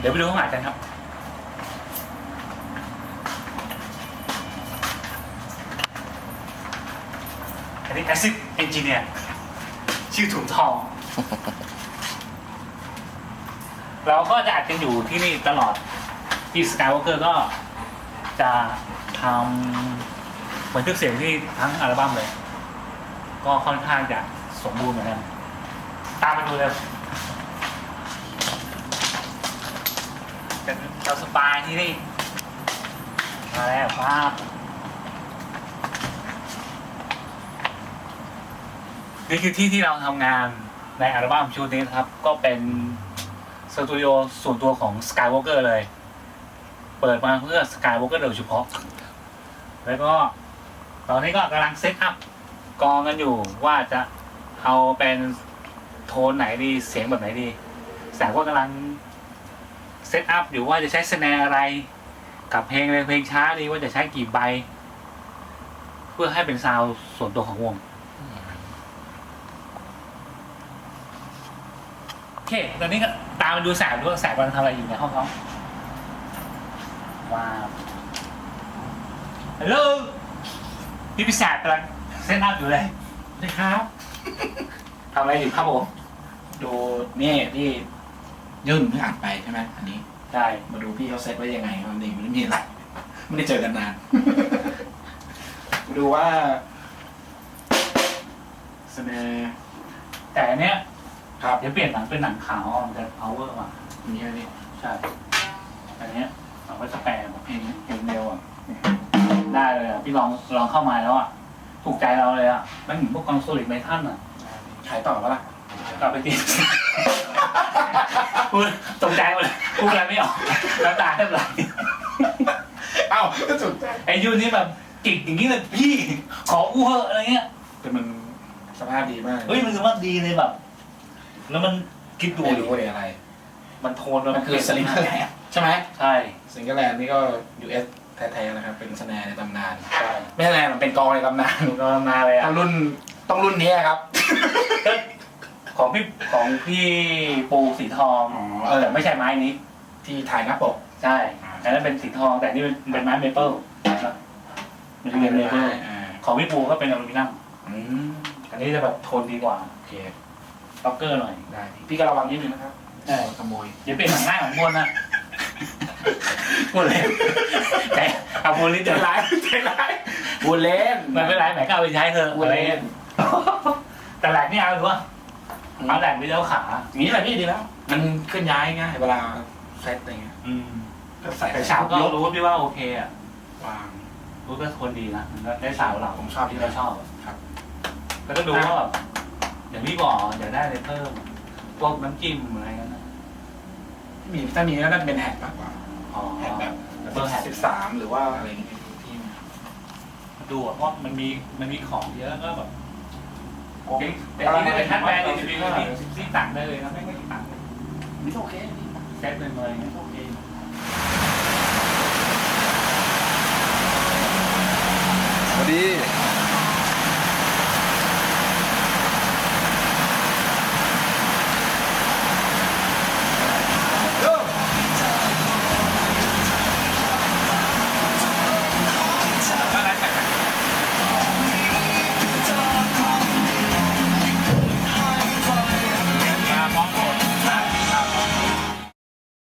เดี๋ยวไปดูข้างหลังกันครับ อันนี้ Acid Engineer ชื่อถุงทอง เราก็จะอัดกันอยู่ที่นี่ตลอด ที่ Skywalker ก็จะทำบันทึกเสียงที่ทั้งอัลบั้มเลย ก็ค่อนข้างจะสมบูรณ์เหมือนกัน ตามไปดูเลย เป็นเจ้าสปายที่นี่มาแล้วครับนี่คือที่ที่เราทำงานในอัลบั้มชุดนี้นะครับ ก็เป็นสตูดิโอส่วนตัวของ Skywalker เลย เปิดมาเพื่อ Skywalker โดยเฉพาะ แล้วก็ตอนนี้ก็กำลังเซตอัพกองกันอยู่ว่าจะเอาเป็นโทนไหนดีเสียงแบบไหนดีแสงก็กำลัง เซตอัพอยู่ว่าจะใช้สแนร์อะไร กับเพลงเร็วเพลงช้าดีว่าจะใช้กี่ใบ เพื่อให้เป็นซาวส่วนตัวของวงโอเค ตอนนี้ก็ตามดูแสบด้วยแสบกำลังทำอะไรอยู่ในห้องเขาว้าวฮัลโหลพี่พิศาจกำลังเซตอัพอยู่เลยนะครับทำอะไรอยู่ครับผมดูนี่ที่ ยื่นเพิ่งอ่านไปใช่ไหมอันนี้ ใช่มาดูพี่เขาเซตไว้ยังไงครับนี่ไม่ได้มีอะไรไม่ได้เจอกันนานมาดูว่าเสนอแต่อันเนี้ยครับเดี๋ยวเปลี่ยนหนังเป็นหนังขาวมันจะ power กว่ามีอะไรนี่ใช่อันเนี้ยเราก็จะแปลแบบเพลงเพลงเร็วอะได้เลยอะพี่ลองลองเข้ามาแล้วอะถูกใจเราเลยอะมันเหมือนพวกกองโซลิดไมทันอะขายต่อปะล่ะ กลับไปติดพูดตกใจหมดเลยพูดอะไรไม่ออกน้ำตาแทบไหลเอ้าก็สุดใจไอ้ยูนี่แบบจิกอย่างนี้เลยพี่ขออู้เหอะอะไรเงี้ยแต่มันสภาพดีมากเฮ้ยมันคือว่าดีเลยแบบ แล้วมันคิดดูไม่ดิรู้เลยอะไร มันโทนมันคือสลิงเกอร์แลนด์ใช่ไหมใช่สลิงเกอร์แลนด์นี่ก็ US แท้ๆนะครับ เป็นสแนร์ในตำนาน ใช่ไม่ใช่แนร์มันเป็นกองในตำนานถูกต้องมาเลยอะต้องรุ่นต้องรุ่นนี้ครับ ก็ ของพี่ของพี่ปูสีทองอ๋อ เออแต่ไม่ใช่ไม้นี้ ที่ถ่ายหน้าปก ใช่อันนั้นเป็นสีทองแต่นี่เป็นเป็นไม้เมเปิลนะครับมันเป็นเมเปิลอ่าของพี่ปูก็เป็นอลูมิเนียมอืมอันนี้จะแบบโทนดีกว่าโอเคล็อกเกอร์หน่อยได้พี่ก็ระวังนิดนึงนะครับใช่ขโมยอย่าเป็นหนังง่ายของมวนนะพูดเลยแต่เอาพูดลิ้นใจเดี๋ยวร้ายใจร้ายบูเล่น มันไม่เป็นไรไหนก็เอาไปใช้เถอะบูอะไรเล่เงี้นยแต่แหลกนี่เอาหรือว่า เอาแหลกไปแล้วขา อย่างนี้แหละพี่ดีแล้ว มันเคลื่อนย้ายง่ายเวลาเซตอะไรเงี้ยอืมก็ใส่แต่ฉากก็ยกรู้ว่าพี่ว่าโอเคอะวาง รู้ก็คนดีนะมันก็ได้สาวเราผมชอบที่ที่เราชอบครับ แล้วก็ดูว่าแบบอย่างพี่บอกอยากได้อะไรเพิ่มพวกน้ำจิ้มอะไรกันนะมีถ้ามีก็น่าจะเป็นแฮกมากกว่าอ๋อ แฮกแบบเบอร์แฮก สิบสามหรือว่าอะไรอย่างเงี้ยที่ดูอะเพราะมันมีมันมีของเยอะก็แบบ แต่ที่นี่เป็นทัดแบนนี่มีมีที่ต่างได้เลยนะไม่ไม่กี่ตังค์เลยนี่โอเคนี่เซ็ตเลยเลยโอเคสวัสดี